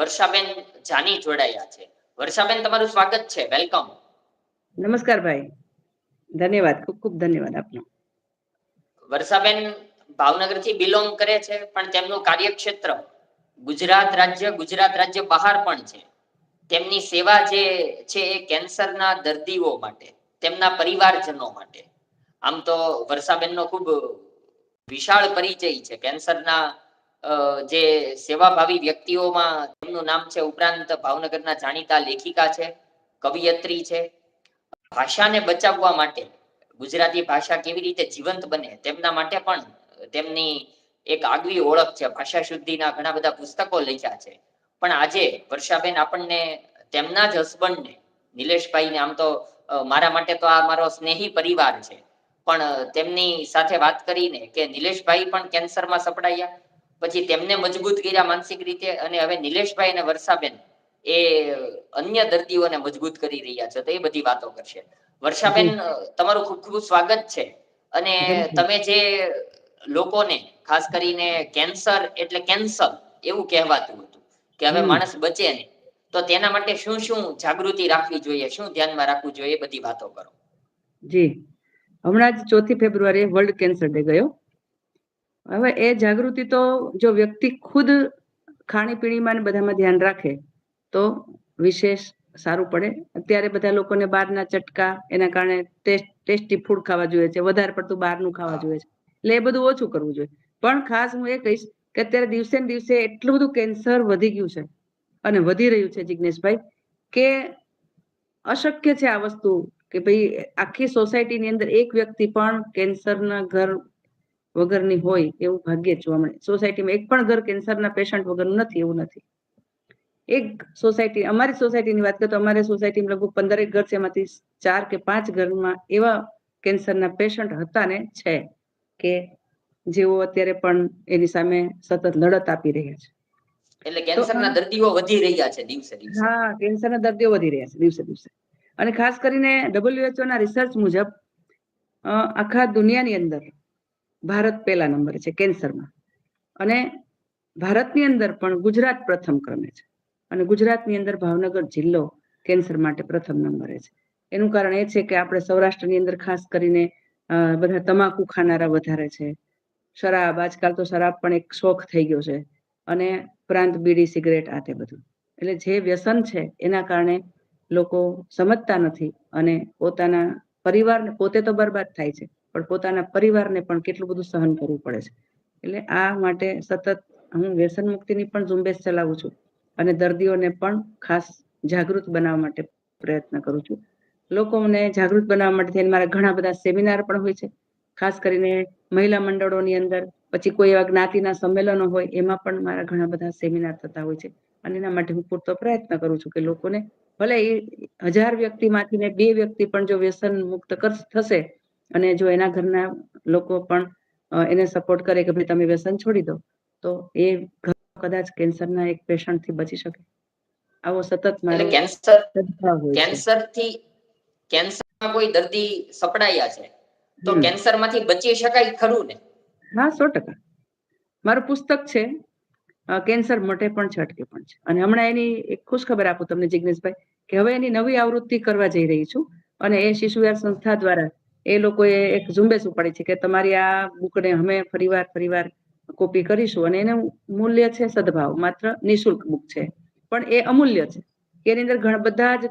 વર્ષાબેન જાની જોડાયા છે. વર્ષાબેન તમારું સ્વાગત છે. વેલકમ નમસ્કાર ભાઈ. ધન્યવાદ. ખૂબ ખૂબ ધન્યવાદ આપનો. વર્ષાબેન ભાવનગરથી બિલોંગ કરે છે પણ તેમનું કાર્યક્ષેત્ર ગુજરાત રાજ્ય ગુજરાત રાજ્ય બહાર પણ છે. તેમની સેવા જે છે એ કેન્સરના દર્દીઓ માટે તેમના પરિવારજનો માટે. આમ તો વર્ષાબેનનો ખૂબ વિશાળ પરિચય છે કેન્સરના જે સેવાભાવી વ્યક્તિઓમાં તેમનું નામ છે ઉપરાંત ભાવનગરના જાણીતા લેખિકા છે, કવિયત્રી છે. ભાષાને બચાવવા માટે ગુજરાતી ભાષા કેવી રીતે જીવંત બને તેમના માટે પણ તેમની એક આગવી ઓળખ છે. ભાષા શુદ્ધિના ઘણા બધા પુસ્તકો લખ્યા છે. પણ આજે વર્ષાબેન આપણને તેમના જ હસબન્ડને, નિલેશભાઈને આમ તો મારા માટે તો આ મારો સ્નેહી પરિવાર છે. પણ તેમની સાથે વાત કરીને કે નિલેશભાઈ પણ કેન્સરમાં સપડાયા પછી તેમને મજબૂત કર્યા માનસિક રીતે અને હવે નિલેશભાઈ અને વર્ષાબેન એ અન્ય દર્દીઓને મજબૂત કરી રહ્યા છે તો એ બધી વાતો કરશે. વર્ષાબેન તમારું ખૂબ ખૂબ સ્વાગત છે. અને તમે જે લોકોને ખાસ કરીને કેન્સર એટલે કેન્સર એવું કહેવાતું હતું કે હવે માણસ બચે નહીં. તો તેના માટે શું શું જાગૃતિ રાખવી જોઈએ શું ધ્યાનમાં રાખવું જોઈએ બધી વાતો કરો. જી. હમણાં જ ચોથી ફેબ્રુઆરીએ વર્લ્ડ કેન્સર ડે ગયો. હવે એ જાગૃતિ તો જો વ્યક્તિ ખુદ ખાણીપીણીમાં ને બધામાં ધ્યાન રાખે તો વિશેષ સારું પડે. અત્યારે બધા લોકોને બહારના ચટકા એના કારણે ટેસ્ટ ટેસ્ટી ફૂડ ખાવા જોઈએ છે વધારે પડતું બહારનું ખાવા જોઈએ છે. એટલે એ બધું ઓછું કરવું જોઈએ. પણ ખાસ હું એ કહીશ કે અત્યારે દિવસે ને દિવસે એટલું બધું કેન્સર વધી ગયું છે અને વધી રહ્યું છે જિજ્ઞેશભાઈ કે અશક્ય છે આ વસ્તુ કે ભાઈ આખી સોસાયટીની અંદર એક વ્યક્તિ પણ કેન્સરના ઘર વગરની હોય એવું ભાગ્ય જ જોવા મળે. સોસાયટીમાં એક પણ ઘર કેન્સરના પેશન્ટ વગરનું નથી એવું નથી. એક સોસાયટી અમારી સોસાયટીની વાત કરીએ તો અમારી સોસાયટીમાં લગભગ પંદરેક ઘર છે એમાંથી ચાર કે પાંચ ઘરમાં એવા કેન્સરના પેશન્ટ હતા ને છે કે જેઓ અત્યારે પણ એની સામે સતત લડત આપી રહ્યા છે. એટલે કેન્સરના દર્દીઓ વધી રહ્યા છે દિવસે દિવસે. હા કેન્સરના દર્દીઓ વધી રહ્યા છે દિવસે દિવસે. અને ખાસ કરીને ડબલ્યુએચઓ ના રિસર્ચ મુજબ આખા દુનિયાની અંદર ભારત પહેલા નંબરે છે કેન્સરમાં અને ભારતની અંદર પણ ગુજરાત પ્રથમ ક્રમે છે. અને ગુજરાતની અંદર ભાવનગર જિલ્લો કેન્સર માટે પ્રથમ નંબરે છે. એનું કારણ એ છે કે આપણે સૌરાષ્ટ્રની અંદર ખાસ કરીને બધા તમાકુ ખાનારા વધારે છે. શરાબ, આજકાલ તો શરાબ પણ એક શોખ થઈ ગયો છે. અને ઉપરાંત બીડી, સિગરેટ, આ તે બધું. એટલે જે વ્યસન છે, એના કારણે લોકો સમજતા નથી અને પોતાના પરિવારને પોતે તો બરબાદ થાય છે. પણ પોતાના પરિવારને પણ કેટલું બધું સહન કરવું પડે છે. એટલે આ માટે સતત હું વ્યસન મુક્તિની પણ ઝુંબેશ ચલાવું છું અને દર્દીઓને પણ ખાસ જાગૃત બનાવવા માટે પ્રયત્ન કરું છું. લોકોને જાગૃત બનાવવા માટે થઈને મારા ઘણા બધા સેમિનાર પણ હોય છે. ખાસ કરીને મહિલા મંડળોની અંદર, પછી કોઈ એવા જ્ઞાતિના સંમેલનો હોય, એમાં પણ મારા ઘણા બધા સેમિનાર થતા હોય છે. અને એના માટે હું પૂરતો પ્રયત્ન કરું છું કે લોકોને ભલે એ હજાર વ્યક્તિમાંથી બે વ્યક્તિ પણ જો વ્યસન મુક્ત થશે અને જો એના ઘરના લોકો પણ એને સપોર્ટ કરે કે ભાઈ તમે વ્યસન છોડી દો તો એ કદાચ કેન્સરના એક પેશન્ટથી બચી શકે. આવો સતત મારે કેન્સર સદભાવ કેન્સરથી કેન્સરમાં કોઈ દર્દી સપડાયા છે તો હમ. કેન્સરમાંથી બચી શકાય ખરું ને? હા સો ટકા. મારું પુસ્તક છે કેન્સર મટે પણ છટકે પણ છે. અને હમણાં એની એક ખુશ ખબર આપું તમને જિગ્નેશભાઈ કે હવે એની નવી આવૃત્તિ કરવા જઈ રહી છું. અને એ શિશુયાર સંસ્થા દ્વારા એ લોકોએ એક ઝુંબેશ ઉપાડી છે કે તમારી આ બુકને અમે ફરીવાર ફરીવાર કોપી કરીશું અને એનું મૂલ્ય છે સદભાવ, માત્ર નિશુલ્ક બુક છે. પણ એ અમૂલ્ય છે. એની અંદર ઘણા બધા જ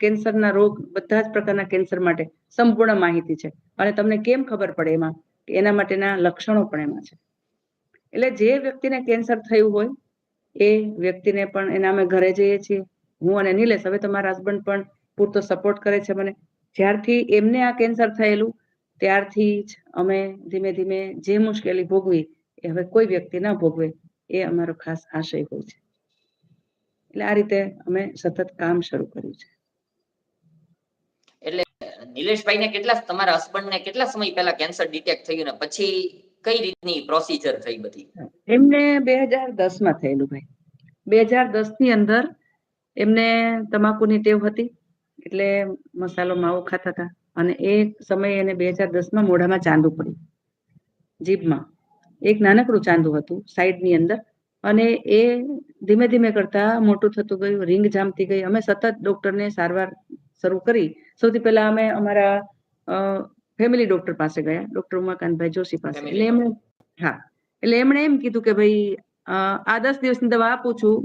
કેન્સરના રોગ, બધા જ પ્રકારના કેન્સર માટે સંપૂર્ણ માહિતી છે. અને તમને કેમ ખબર પડે એમાં? એના માટેના લક્ષણો પણ એમાં છે. એટલે જે વ્યક્તિને કેન્સર થયું હોય, એ વ્યક્તિને પણ એના અમે ઘરે જઈએ છીએ. હું અને નિલેશ, હવે તો મારા હસબન્ડ પણ પૂરતો સપોર્ટ કરે છે મને. જ્યારથી એમને આ કેન્સર થયેલું ત્યારથી જ અમે ધીમે ધીમે જે મુશ્કેલી ભોગવી એ હવે કોઈ વ્યક્તિ ન ભોગવે એ અમારો ખાસ આશય હોય છે. એટલે આ રીતે અમે સતત કામ શરૂ કર્યું છે. નિલેશભાઈ ને કેટલા તમારા હસબન્ડ ને કેટલા સમય પહેલા કેન્સર ડિટેક્ટ થયું ને પછી કઈ રીતની પ્રોસિજર થઈ બધી? એમને બે હજાર દસમાં થયેલું ભાઈ. બે હજાર દસની અંદર એમને તમાકુની ટેવ હતી. એટલે મસાલો માવો ખાતા હતા. અને એ સમયે એને બે હજાર દસમાં મોઢામાં ચાંદુ પડ્યું. જીભમાં. એક નાનકડું ચાંદુ હતું સાઈડની અંદર. અને એ ધીમે ધીમે કરતા મોટું થતું ગયું રિંગ જામતી ગઈ. અમે સતત ડોક્ટરને સારવાર શરૂ કરી. સૌથી પહેલા અમે અમારા ફેમિલી ડોક્ટર પાસે ગયા ડોક્ટર ઉમાકાંતભાઈ જોશી પાસે. એટલે એમણે હા. એટલે એમણે એમ કીધું કે ભાઈ આ દસ દિવસની દવા આપું છું.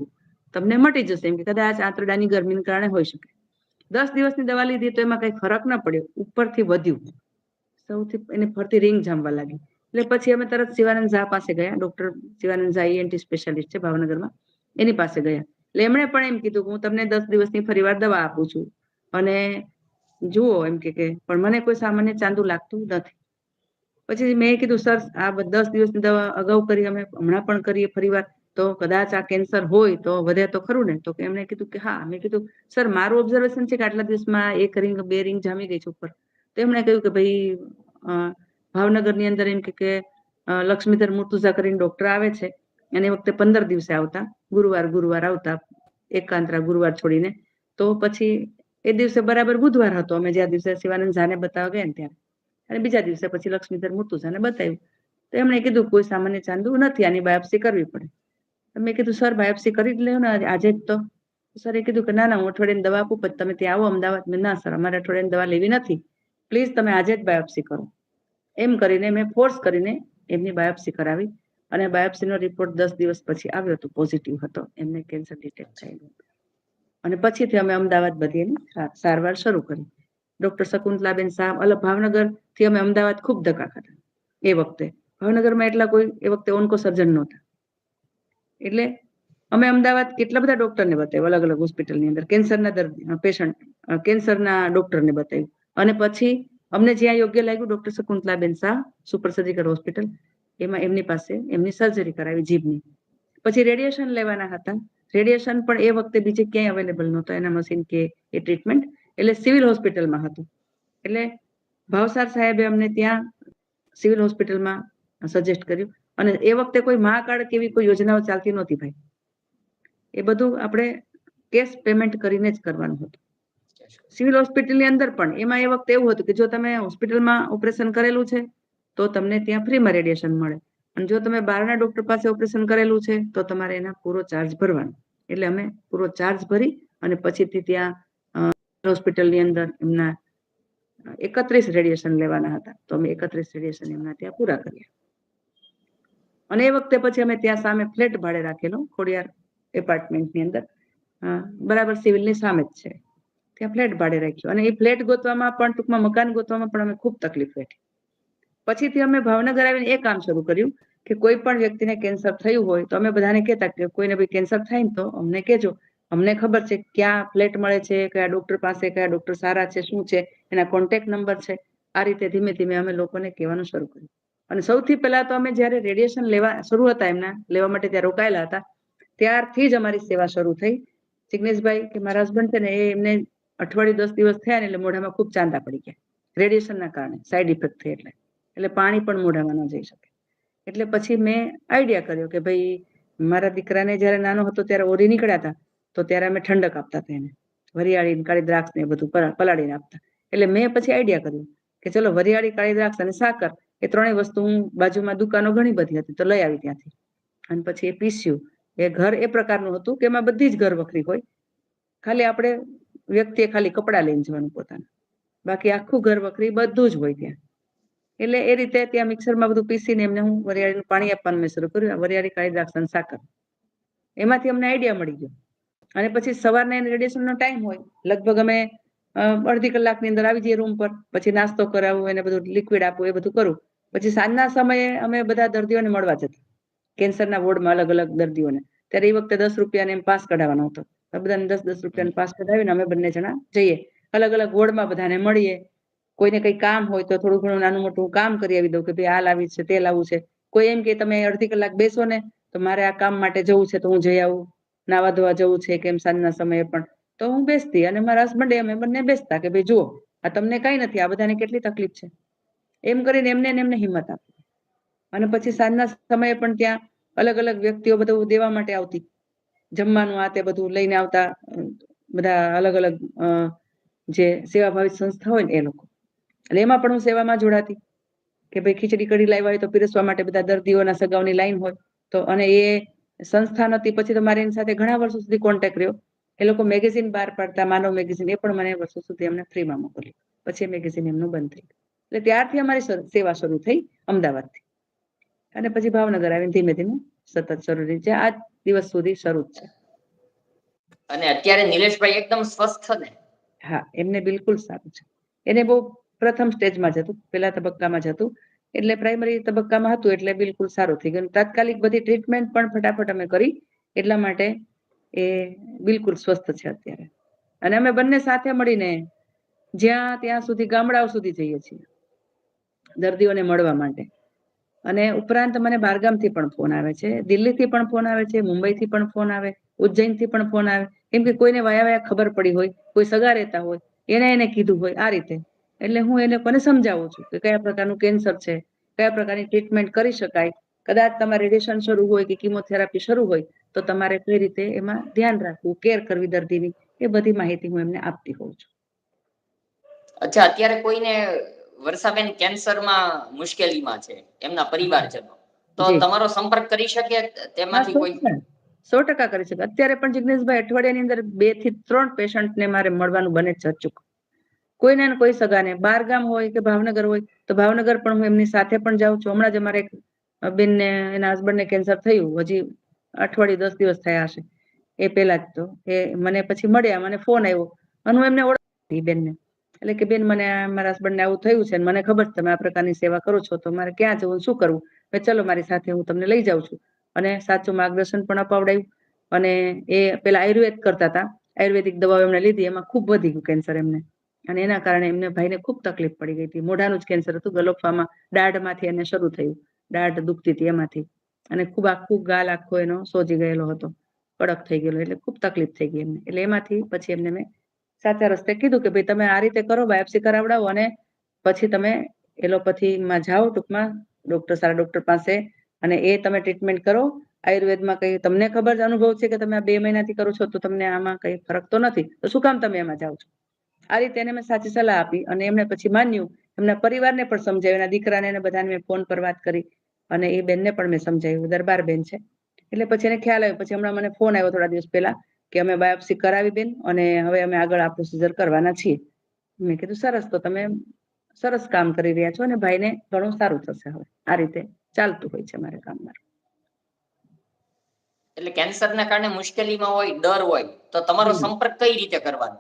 તમને મટી જશે એમ કે કદાચ આંતરડાની ગરમીને કારણે હોઈ શકે. દસ દિવસની દવા લીધી તો એમાં કઈ ફરક ન પડ્યો, ઉપરથી વધ્યું. સૌથી એને ફરતી રિંગ જામવા લાગી. એટલે પછી અમે તરત શિવાનંદ ઝા પાસે ગયા, doctor Shivanand Jha anti specialist છે ભાવનગરમાં, એની પાસે ગયા. એટલે એમણે પણ એમ કીધું કે હું તમને દસ દિવસની ફરીવાર દવા આપું છું. અને જુઓ એમ કે પણ મને કોઈ સામાન્ય ચાંદુ લાગતું નથી. પછી મેં કીધું, સર, આ દસ દિવસની દવા અગાઉ કરી અમે, હમણાં પણ કરીએ ફરીવાર તો કદાચ આ કેન્સર હોય તો વધે તો ખરું ને? તો એમણે કીધું કે હા, મેં કીધું, સર, મારું ઓબ્ઝર્વેશન છે કે આટલા દિવસમાં એક રિંગ, બે રિંગ જામી ગઈ છે ઉપર. તો એમણે કહ્યું કે ભાઈ ભાવનગરની અંદર એમ કે લક્ષ્મીધર મુર્તુઝા કરીને ડોક્ટર આવે છે અને એ વખતે પંદર દિવસે આવતા, ગુરુવાર ગુરુવાર આવતા, એકાંતરા ગુરુવાર છોડીને. તો પછી એ દિવસે બરાબર બુધવાર હતો, અમે જ્યાં દિવસે શિવાનંદ ઝાને બતાવવા ગયા ને ત્યારે અને બીજા દિવસે પછી લક્ષ્મીધર મુર્તુઝાને બતાવ્યું. તો એમણે કીધું, કોઈ સામાન્ય ચાંદુ નથી, આની બાયોપ્સી કરવી પડે. મેં કીધું, સર, બાયોપ્સી કરી જ લ્યો ને આજે- જ તો. સર એ કીધું કે, ના ના, હું અઠવાડિયાની દવા આપું, પછી તમે ત્યાં આવો, અમદાવાદ. મેં ના, સર, અમારે અઠવાડિયાની દવા લેવી નથી. પ્લીઝ, તમે આજે જ બાયોપ્સી કરો. એમ કરીને મેં ફોર્સ કરીને એમની બાયોપ્સી કરાવી અને બાયોપ્સીનો રિપોર્ટ દસ દિવસ પછી આવ્યો હતો પોઝિટિવ હતો. એમને કેન્સર ડિટેક્ટ થયેલું અને પછીથી અમે અમદાવાદ બધી એની સારવાર શરૂ કરી. ડોક્ટર શકુંતલાબેન શાહ અલગ ભાવનગરથી અમે અમદાવાદ ખૂબ ધક્કા ખાધા. એ વખતે. ભાવનગરમાં એટલા કોઈ, એ વખતે ઓન્કો સર્જન નહોતા. એટલે અમે અમદાવાદ કેટલા બધા ડોક્ટરને બતાવ્યું, અલગ અલગ હોસ્પિટલની અંદર, કેન્સરના દર્દી પેશન્ટ કેન્સરના ડોક્ટરને બતાવ્યું. અને પછી અમને જ્યાં યોગ્ય લાગ્યું, doctor Shakuntalaben Shah, super surgical hospital, એમાં એમની પાસે એમની સર્જરી કરાવી જીભની. પછી રેડિયેશન લેવાના હતા. રેડિયેશન પણ એ વખતે બીજે ક્યાંય અવેલેબલ નહોતો, એના મશીન કે એ ટ્રીટમેન્ટ એટલે સિવિલ હોસ્પિટલમાં હતું. એટલે ભાવસાર સાહેબે અમને ત્યાં સિવિલ હોસ્પિટલમાં સજેસ્ટ કર્યું. અને એ વખતે કોઈ મહાકાળ કેવી કોઈ યોજનાઓ ચાલતી નહોતી ભાઈ. એ બધું આપણે કેશ પેમેન્ટ કરીને જ કરવાનું હતું. સિવિલ હોસ્પિટલની અંદર પણ એમાં એ વખતે એવું હતું કે જો તમે હોસ્પિટલમાં ઓપરેશન કરેલું છે, તો તમને ત્યાં ફ્રીમાં રેડિયેશન મળે. અને જો તમે બહારના ડોક્ટર પાસે ઓપરેશન કરેલું છે, તો તમારે એના પૂરો ચાર્જ ભરવાનો. એટલે અમે પૂરો ચાર્જ ભરી અને પછીથી ત્યાં હોસ્પિટલની અંદર એમના એકત્રીસ રેડિયેશન લેવાના હતા. તો અમે એકત્રીસ રેડિયેશન એમના ત્યાં પૂરા કર્યા. અને એ વખતે પછી અમે ત્યાં સામે ફ્લેટ ભાડે રાખેલો, ખોડિયાર એપાર્ટમેન્ટની અંદર. બરાબર સિવિલની સામે જ છે. ત્યાં ફ્લેટ ભાડે રાખ્યો. અને એ ફ્લેટ ગોતવામાં પણ, ટૂંકમાં મકાન ગોતવામાં પણ અમે ખૂબ તકલીફ વેઠી. પછીથી અમે ભાવનગર આવીને એ કામ શરૂ કર્યું કે કોઈ પણ વ્યક્તિને કેન્સર થયું હોય તો અમે બધાને કહેતા કે કોઈને ભાઈ કેન્સર થાય ને તો અમને કહેજો. અમને ખબર છે ક્યાં ફ્લેટ મળે છે, કયા ડોક્ટર પાસે, કયા ડોક્ટર સારા છે, શું છે, એના કોન્ટેક્ટ નંબર છે. આ રીતે ધીમે ધીમે અમે લોકોને કહેવાનું શરૂ કર્યું. અને સૌથી પહેલા તો અમે જ્યારે રેડિયેશન લેવા શરૂ હતા એમના, લેવા માટે ત્યાં રોકાયેલા હતા, ત્યારથી જ અમારી સેવા શરૂ થઈ. જિગ્નેશભાઈ કે મારા હસબન્ડ છે ને એ એમને અઠવાડિયું દસ દિવસ થયા ને એટલે મોઢામાં ખૂબ ચાંદા પડી ગયા. રેડિયેશનના કારણે સાઈડ ઇફેક્ટ થઈ એટલે. એટલે પાણી પણ મોઢામાં ન જઈ શકે. એટલે પછી મેં આઈડિયા કર્યો કે ભાઈ, મારા દીકરાને જ્યારે નાનો હતો ત્યારે ઓરી નીકળ્યા હતા, તો ત્યારે અમે ઠંડક આપતા હતા એને. વરિયાળીને કાળી દ્રાક્ષ ને બધું પલાળીને આપતા. એટલે મેં પછી આઈડિયા કર્યો કે ચલો વરિયાળી, કાળી દ્રાક્ષ અને સાકર એ ત્રણેય વસ્તુ બાજુમાં દુકાનો ઘણી બધી હતી, તો લઈ આવી ત્યાંથી. અને પછી એ પીસ્યું. એ ઘર એ પ્રકારનું હતું કે એમાં બધી જ ઘર વખરી હોય. ખાલી આપણે વ્યક્તિએ ખાલી કપડાં લઈને જવાનું પોતાના. બાકી આખું ઘર વખરી બધું જ હોય ત્યાં. એટલે એ રીતે ત્યાં મિક્સરમાં બધું પીસીને એમને હું વરિયાળીનું પાણી આપવાનું મેં શરૂ કર્યું. વરિયાળી કાળી દ્રાક્ષ અને સાકર. એમાંથી અમને આઈડિયા મળી ગયો. અને પછી સવારના એને રેડિયેશનનો ટાઈમ હોય. લગભગ અમે અડધી કલાકની અંદર આવી જઈએ રૂમ પર. પછી નાસ્તો કરાવું, એને બધું લિક્વિડ આપવું, એ બધું કરું. પછી સાંજના સમયે અમે બધા દર્દીઓને મળવા જતા. કેન્સરના વોર્ડમાં અલગ અલગ દર્દીઓને. ત્યારે એ વખતે દસ રૂપિયાને એમ પાસ કઢાવવાનો હતો. બધાને દસ દસ રૂપિયાનો પાસ કઢાવીને અમે બંને જણા જઈએ. અલગ અલગ વોર્ડમાં બધાને મળીએ. કોઈને કઈ કામ હોય તો થોડું ઘણું નાનું મોટું કામ કરી આવી દઉં કે ભાઈ આ લાવી છે, તે લાવવું છે. કોઈ એમ કે તમે અડધી કલાક બેસો ને, તો મારે આ કામ માટે જવું છે તો હું જઈ આવું. નાવા ધોવા જવું છે કેમ સાંજના સમયે પણ. તો હું બેસતી અને મારા હસબન્ડે અમે બંને બેસતા કે ભાઈ જુઓ, આ તમને કઈ નથી, આ બધાને કેટલી તકલીફ છે? એમ કરીને એમને એમને હિંમત આપી. અને પછી સાંજના સમયે પણ ત્યાં અલગ અલગ વ્યક્તિઓ બધું દેવા માટે આવતી. જમવાનું આ તે બધું લઈને આવતા, બધા અલગ અલગ જે સેવાભાવી સંસ્થા હોય ને એ લોકો. એટલે એમાં પણ હું સેવામાં જોડાતી. કે ભાઈ ખીચડી કઢી લાવ્યા હોય તો પીરસવા માટે બધા દર્દીઓના સગાઓની લાઈન હોય તો અને એ સંસ્થા નહોતી, પછી તો મારી એની સાથે ઘણા વર્ષો સુધી કોન્ટેક્ટ રહ્યો. એ લોકો મેગેઝિન બહાર પાડતા, માનવ મેગેઝિન એ પણ મને વર્ષો સુધી એમને ફ્રીમાં મોકલ્યું. પછી મેગેઝિન એમનું બંધ થઈ ગયું. એટલે ત્યારથી અમારી સેવા શરૂ થઈ અમદાવાદથી. અને પછી ભાવનગર આવીને ધીમે ધીમે સતત શરૂ રહી છે. આ દિવસ સુધી શરૂ છે. અને અત્યારે નિલેશભાઈ એકદમ સ્વસ્થ ને? હા એમને બિલકુલ સારું છે. એને બહુ પ્રથમ સ્ટેજમાં જ હતું પેલા તબક્કામાં જ હતું. એટલે પ્રાઇમરી તબક્કામાં હતું એટલે બિલકુલ સારું થઈ ગયું. તાત્કાલિક બધી ટ્રીટમેન્ટ પણ ફટાફટ અમે કરી. એટલા માટે એ બિલકુલ સ્વસ્થ છે અત્યારે. અને અમે બંને સાથે મળીને જ્યાં ત્યાં સુધી ગામડાઓ સુધી જઈએ છીએ. દર્દીઓને મળવા માટે. અને ઉપરાંત મને બારગામથી પણ ફોન આવે છે, દિલ્હીથી પણ ફોન આવે છે, મુંબઈથી પણ ફોન આવે, ઉજ્જૈનથી પણ ફોન આવે. કેમ કે કોઈને વાયા વાયા ખબર પડી હોય, કોઈ સગા રહેતા હોય, એને એને કીધું હોય આ રીતે. એટલે હું એ લોકોને સમજાવું છું કે કયા પ્રકારનું કેન્સર છે, કયા પ્રકારની ટ્રીટમેન્ટ કરી શકાય. કદાચ તમારે રેડિયેશન શરૂ હોય કે કિમોથેરાપી શરૂ હોય, તો તમારે કઈ રીતે એમાં ધ્યાન રાખવું, કેર કરવી દર્દીની, એ બધી માહિતી હું એમને આપતી હોઉં છું. અચ્છા, અત્યારે કોઈને વર્ષાબેન કેન્સરમાં મુશ્કેલીમાં છે એમના પરિવારજનો. તો તમારો સંપર્ક કરી શકે તેમાંથી કોઈ? સો ટકા કરી શકે. અત્યારે પણ જિગ્નેશભાઈ અઠવાડિયાની અંદર બેથી ત્રણ પેશન્ટને મારે મળવાનું બને જ ચૂક કોઈને ને કોઈ સગાને. બાર ગામ હોય કે ભાવનગર હોય તો ભાવનગર પણ હું એમની સાથે પણ જાઉં છું. હમણાં જ અમારે એક બેનને એના હસબન્ડને કેન્સર થયું. હજી અઠવાડિયું દસ દિવસ થયા હશે. એ પહેલા જ તો. એ મને પછી મળ્યા મને ફોન આવ્યો. અને હું એમને ઓળખતી બેનને. એટલે કે બેન, મને મારા હસબન્ડને આવું થયું છે મને ખબર છે તમે આ પ્રકારની સેવા કરો છો, તો મારે ક્યાં જવું શું કરવું? મેં ચલો મારી સાથે હું તમને લઈ જાઉં છું. અને સાચું માર્ગદર્શન પણ અપાવડાયું. અને એ પેલા આયુર્વેદ કરતા હતા. આયુર્વેદિક દવાઓ એમણે લીધી, એમાં ખૂબ વધી ગયું કેન્સર એમને. અને એના કારણે એમને ભાઈને ખૂબ તકલીફ પડી ગઈ હતી. મોઢાનું જ કેન્સર હતું ગલોફામાં દાઢમાંથી એને શરૂ થયું. દાઢ દુખતી હતી એમાંથી. અને ખૂબ આખું ગાલ આખો એનો સોજી ગયેલો હતો. કડક થઈ ગયેલો, એટલે ખૂબ તકલીફ થઈ ગઈ એમને. એટલે એમાંથી પછી એમને મેં સાચા રસ્તે કીધું કે ભાઈ તમે આ રીતે કરો, બાયોપ્સી કરાવડાવો અને પછી તમે એલોપથીમાં જાઓ ટૂંકમાં ડોક્ટર, સારા ડોક્ટર પાસે અને એ તમે ટ્રીટમેન્ટ કરો. આયુર્વેદમાં કઈ તમને ખબર અનુભવ છે કે તમે આ બે મહિનાથી કરો છો તો તમને આમાં કઈ ફરક તો નથી. તો શું કામ તમે એમાં જાઓ છો? આ રીતે એને મેં સાચી સલાહ આપી અને એમણે પછી માન્યું. એમના પરિવારને પણ સમજાવ્યું એના દીકરાને એને બધાને મેં ફોન પર વાત કરી અને એ બેનને પણ મેં સમજાવ્યું દરબાર બેન છે. એટલે પછી એને ખ્યાલ આવ્યો. પછી હમણાં મને ફોન આવ્યો થોડા દિવસ પહેલા કે અમે બાયોપ્સી કરાવી બેન અને હવે અમે આગળ આ પ્રોસીજર કરવાના છીએ. મેં કીધું સરસ તો તમે સરસ કામ કરી રહ્યા છો અને ભાઈને ઘણું સારું થશે હવે. આ રીતે ચાલતું હોય છે મારે કામ મારું એટલે કેન્સરના કારણે મુશ્કેલીમાં હોય ડર હોય તો તમારો સંપર્ક કઈ રીતે કરવાનો?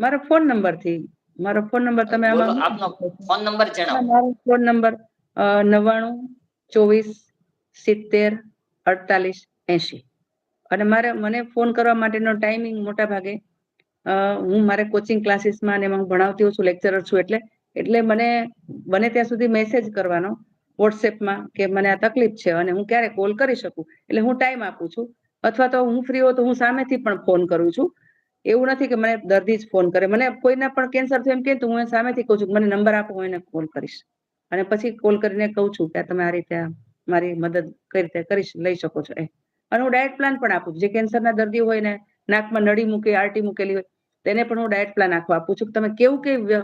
મારો ફોન નંબરથી મારો ફોન નંબર તમે આમાં આપનો ફોન નંબર જણાવો. મારો ફોન નંબર નવ્વાણું ચોવીસ સિત્તેર અડતાલીસ એસી અને મારે, મને ફોન કરવા માટેનો ટાઈમિંગ મોટા ભાગે હું મારે કોચિંગ ક્લાસીસમાં અને એમાં હું ભણાવતી હોઉં છું લેક્ચરર છું એટલે એટલે મને બને ત્યાં સુધી મેસેજ કરવાનો વોટ્સએપમાં કે મને આ તકલીફ છે અને હું ક્યારે કોલ કરી શકું, એટલે હું ટાઈમ આપું છું. અથવા તો હું ફ્રી હોઉં તો હું સામેથી પણ ફોન કરું છું. એવું નથી કે મને દર્દી જ ફોન કરે. મને કોઈના પણ કેન્સર થયું એમ કે હું સામેથી કહું છું મને નંબર આપો, હું એને કોલ કરીશ. અને પછી કોલ કરીને કહું છું કે તમે આ રીતે મારી મદદ કઈ રીતે કરી લઈ શકો છો એ અને હું ડાયટ પ્લાન પણ આપું છું. જે કેન્સરના દર્દીઓ હોય ને, નાકમાં નળી મૂકે, આરટી મૂકેલી હોય, તેને પણ હું ડાયટ પ્લાન આખો આપું છું કે તમે કેવું કેવી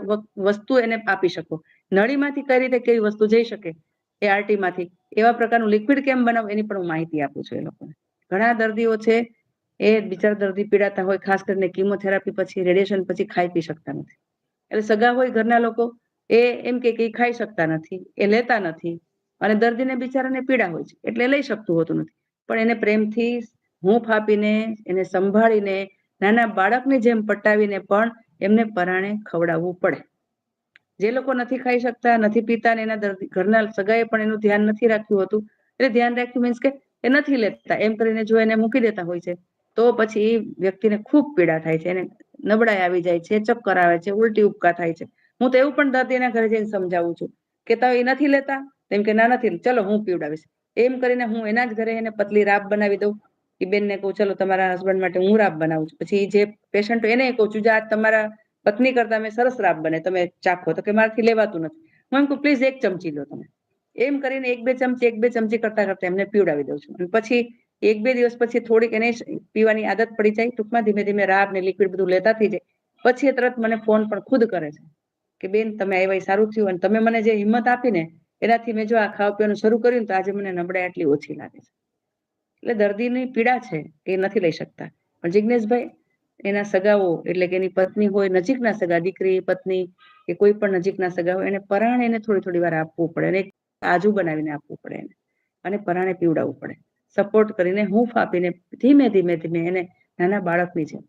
વસ્તુ એને આપી શકો. નળીમાંથી કઈ રીતે કેવી વસ્તુ જઈ શકે? એ આરટી માંથી એવા પ્રકારનું લિક્વિડ કેમ બનાવ? એની પણ હું માહિતી આપું છું એ લોકોને. ઘણા દર્દીઓ છે, એ બિચારા દર્દી પીડાતા હોય, ખાસ કરીને કિમોથેરાપી પછી રેડિયેશન પછી ખાઈ પી શકતા નથી. એટલે સગા હોય, ઘરના લોકો, એ એમ કે ખાઈ શકતા નથી, એ લેતા નથી. અને દર્દીને બિચારાને પીડા હોય છે, એટલે લઈ શકતું હોતું નથી. પણ એને પ્રેમથી હૂંફ આપીને, એને સંભાળીને, નાના બાળકની જેમ પટાવીને પણ એમને પરાણે ખવડાવવું પડે. જે લોકો નથી ખાઈ શકતા, નથી પીતા ને એના ઘરના સગાએ પણ એનું ધ્યાન નથી રાખ્યું હતું. એટલે ધ્યાન રાખ્યું મીન્સ કે એ નથી લેતા. એમ કરીને જો એને મૂકી દેતા હોય છે, તો પછી એ વ્યક્તિને ખૂબ પીડા થાય છે. એને નબળાઈ આવી જાય છે, ચક્કર આવે છે, ઉલટી ઉપકા થાય છે. હું તો એવું પણ દર્દીના ઘરે જઈને સમજાવું છું કે તમે એ નથી લેતા, તેમ કે ના નથી, ચલો હું પીવડાવીશ. એમ કરીને હું એના જ ઘરે એને પતલી રાબ બનાવી દઉં. એ બેનને કહું, ચલો, તમારા હસબન્ડ માટે હું રાબ બનાવું છું. પછી જે પેશન્ટ એને કહું છું, જે આ તમારા પત્ની કરતા મેં સરસ રાબ બને તમે ચાખો. તો કે, મારાથી લેવાતું નથી. હું એમ કહું, પ્લીઝ એક ચમચી લો તમે. એમ કરીને એક બે ચમચી, એક બે ચમચી કરતા કરતા એમને પીવડાવી દઉં છું. અને પછી એક બે દિવસ પછી થોડીક એને પીવાની આદત પડી જાય, ટૂંકમાં ધીમે ધીમે રાબ ને લિક્વિડ બધું લેતા થઈ જાય. પછી એ તરત મને ફોન પણ ખુદ કરે છે કે, બેન, તમે આવ્યા સારું થયું અને તમે મને જે હિંમત આપી ને એનાથી મેં જો આ ખાવા પીવાનું શરૂ કર્યું તો આજે મને નબળાઈ આટલી ઓછી લાગે છે. એટલે દર્દીની પીડા છે એ નથી લઈ શકતા. પણ જિજ્ઞેશભાઈ એના સગાઓ એટલે કે એની પત્ની હોય, નજીકના સગા, દીકરી, પત્ની કે કોઈ પણ નજીકના સગા હોય, એને પરાણે એને થોડી થોડી વાર આપવું પડે એક કાજુ બનાવીને આપવું પડે એને. અને પરાણે પીવડાવવું પડે. સપોર્ટ કરીને હૂંફ આપીને ધીમે ધીમે ધીમે એને નાના બાળકની જેમ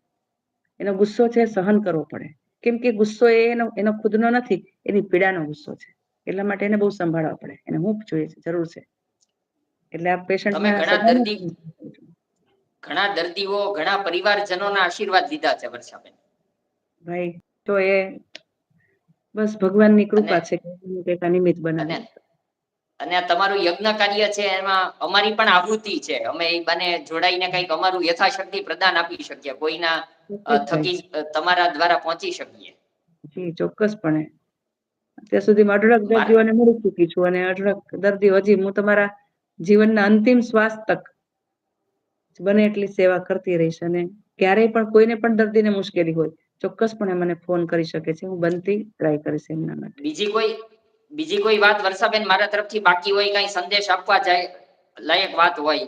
એનો ગુસ્સો છે સહન કરવો પડે. કેમ કે ગુસ્સો એનો એનો ખુદનો નથી, એની પીડાનો ગુસ્સો છે. એટલા માટે એને બહુ સંભાળવા પડે. એને હૂંફ જોઈએ છે જરૂર છે. એટલે આ પેશન્ટ ઘણા દર્દી- ઘણા દર્દીઓ ઘણા પરિવારજનોના આશીર્વાદ લીધા છે વર્ષાબેન. ભાઈ તો એ બસ ભગવાનની કૃપા છે કે નિમિત્ત બનાવે. અને આ તમારું યજ્ઞ કાર્ય છે એમાં અમારી પણ આહુતિ છે. અમે એ બને જોડાઈને કંઈક અમારું યથાશક્તિ પ્રદાન આપી શકીએ. કોઈના થકી તમારા દ્વારા પહોંચી શકીએ. જી ચોક્કસપણે. અત્યાર સુધીમાં અઢળક દર્દીઓને મળી ચૂકી છું અને અઢળક દર્દીઓ હજી હું તમારા જીવનના અંતિમ શ્વાસ તક બને એટલી સેવા કરતી રહીશ અને ક્યારેય પણ કોઈને પણ દર્દીને મુશ્કેલી હોય ચોક્કસપણે મને ફોન કરી શકે છે હું બનતી ટ્રાય કરીશ એમના માટે. બીજી કોઈ બીજી કોઈ વાત વર્ષાબેન મારા તરફથી બાકી હોય કઈ સંદેશ આપવા જાય લાયક વાત હોય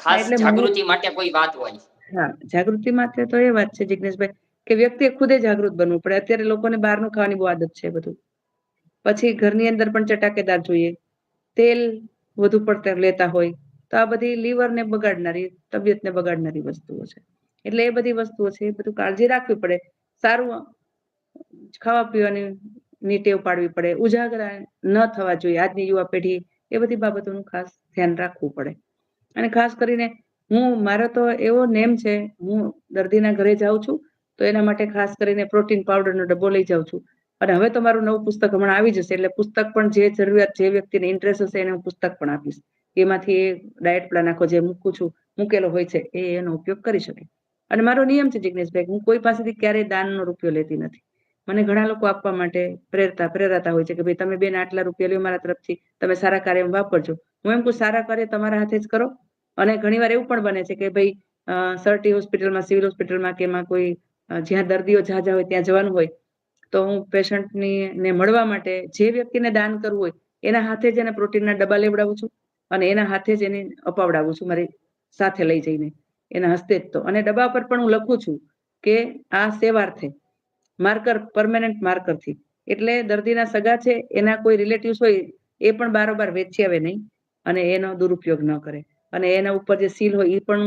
ખાસ જાગૃતિ માટે કોઈ વાત હોય? હા જાગૃતિ માટે તો એ વાત છે જિગ્નેશભાઈ કે વ્યક્તિએ ખુદે જાગૃત બનવું પડે. અત્યારે લોકોને બહારનું ખાવાની બહુ આદત છે બધું. પછી ઘરની અંદર પણ ચટાકેદાર જોઈએ. તેલ વધુ પડતા લેતા હોય. તો આ બધી લીવરને બગાડનારી, તબિયતને બગાડનારી વસ્તુઓ છે. એટલે એ બધી વસ્તુઓ છે, એ બધું કાળજી રાખવી પડે. સારું ખાવા પીવાની ની ટેવ પાડવી પડે. ઉજાગરા ન થવા જોઈએ. આજની યુવા પેઢી એ બધી બાબતોનું ખાસ ધ્યાન રાખવું પડે. અને ખાસ કરીને હું, મારો તો એવો નેમ છે, હું દર્દીના ઘરે જાઉં છું તો એના માટે ખાસ કરીને પ્રોટીન પાવડરનો ડબ્બો લઈ જાઉં છું. અને હવે તો મારું નવું પુસ્તક હમણાં આવી જશે, એટલે પુસ્તક પણ જે જરૂરિયાત જે વ્યક્તિને ઇન્ટરેસ્ટ હશે એને હું પુસ્તક પણ આપીશ. એમાંથી એ ડાયટ પ્લાન આખો જે મૂકું છું, મૂકેલો હોય છે, એ એનો ઉપયોગ કરી શકે. અને મારો નિયમ છે જિગ્નેશભાઈ હું કોઈ પાસેથી ક્યારેય દાનનો રૂપિયો લેતી નથી. મને ઘણા લોકો આપવા માટે પ્રેરતા, પ્રેરાતા હોય છે કે ભાઈ, તમે બેન આટલા રૂપિયા લ્યો મારા તરફથી, તમે સારા કાર્યમાં વાપરજો. હું એમ કહું, સારા કાર્ય તમારા હાથે જ કરો. અને ઘણીવાર એવું પણ બને છે કે ભાઈ સરટી હોસ્પિટલમાં, સિવિલ હોસ્પિટલમાં કે એમાં કોઈ જ્યાં દર્દીઓ ઝાઝા હોય ત્યાં જવાનું હોય, તો હું પેશન્ટની ને મળવા માટે જે વ્યક્તિને દાન કરવું હોય, એના હાથે જ એને પ્રોટીનના ડબ્બા લેવડાવું છું અને એના હાથે જ એને અપાવડાવું છું મારી સાથે લઈ જઈને, એના હસ્તે જ તો. અને ડબ્બા પર પણ હું લખું છું કે આ સેવાર્થે, માર્કર, પરમેનન્ટ માર્કરથી. એટલે દર્દીના સગા છે, એના કોઈ રિલેટિવ્સ હોય, એ પણ બારોબાર વેચી આવે નહીં અને એનો દુરુપયોગ ન કરે. અને એના ઉપર જે સીલ હોય એ પણ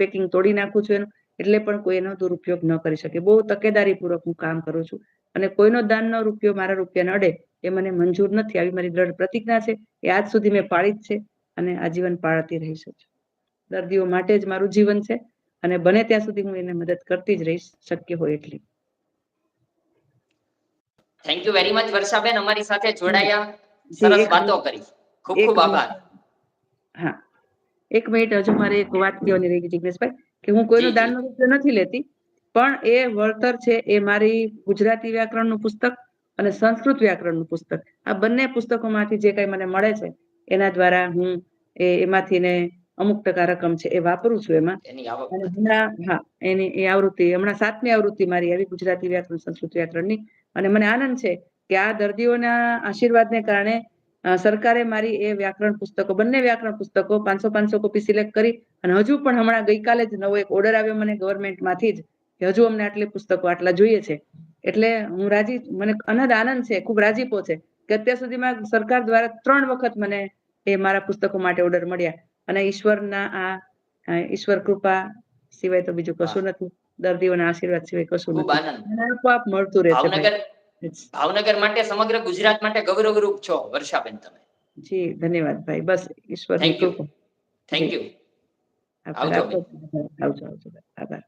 પેકિંગ તોડી નાખું છું એનું. એટલે પણ કોઈ એનો દુરુપયોગ ન કરી શકે. બહુ તકેદારીપૂર્વક હું કામ કરું છું. અને કોઈનો દાનનો રૂપિયો મારા રૂપિયા નડે એ મને મંજૂર નથી. આવી મારી દ્રઢ પ્રતિજ્ઞા છે. એ આજ સુધી મેં પાળી જ છે અને આજીવન પાળતી રહીશ જ દર્દીઓ માટે જ મારું જીવન છે અને બને ત્યાં સુધી હું એને મદદ કરતી જ રહીશ શક્ય હોય એટલી. Thank you very much Varshaben. અમારી સાથે જોડાયા. સરસ વાતો કરી. ખૂબ ખૂબ આભાર. હા. એક મિનિટ હજુ મારે એક વાત કહેવાની રહી ગઈ જિગ્નેશભાઈ. કે હું કોઈનો રૂપિયો નથી લેતી પણ એ વળતર છે એ મારી ગુજરાતી વ્યાકરણનું પુસ્તક અને સંસ્કૃત વ્યાકરણનું પુસ્તક. આ બંને પુસ્તકોમાંથી જે કઈ મને મળે છે એના દ્વારા હું એ એમાંથી ને અમુક ટકા રકમ છે એ વાપરું છું એમાં. એની અને હમણાં હા એની એ આવૃત્તિ હમણાં સાતમી આવૃત્તિ મારી આવી ગુજરાતી વ્યાકરણ સંસ્કૃત વ્યાકરણની. અને મને આનંદ છે કે આ દર્દીઓના આશીર્વાદને કારણે સરકારે મારી એ વ્યાકરણ પુસ્તકો બંને વ્યાકરણ પુસ્તકો પાંચસો પાંચસો કોપી સિલેક્ટ કરી અને હજુ પણ હમણાં ગઈકાલે જ નવો એક ઓર્ડર આવ્યો મને ગવર્મેન્ટમાંથી જ કે હજુ અમને આટલી પુસ્તકો આટલા જોઈએ છે. એટલે હું રાજી મને અનદ આનંદ છે ખૂબ રાજીપો છે કે અત્યાર સુધીમાં સરકાર દ્વારા ત્રણ વખત મને એ મારા પુસ્તકો માટે ઓર્ડર મળ્યા. અને ઈશ્વરના આ ઈશ્વર કૃપા સિવાય તો બીજું કશું નથી. દર્દીઓના આશીર્વાદ સિવાય કશું નથી. આપોઆપ મળતું રહેશે ભાવનગર માટે સમગ્ર ગુજરાત માટે ગૌરવરૂપ છો વર્ષાબેન તમે. જી ધન્યવાદ ભાઈ. બસ ઈશ્વર થેન્ક યુ થેન્ક યુ આવજો આવજો આવજો. આભાર.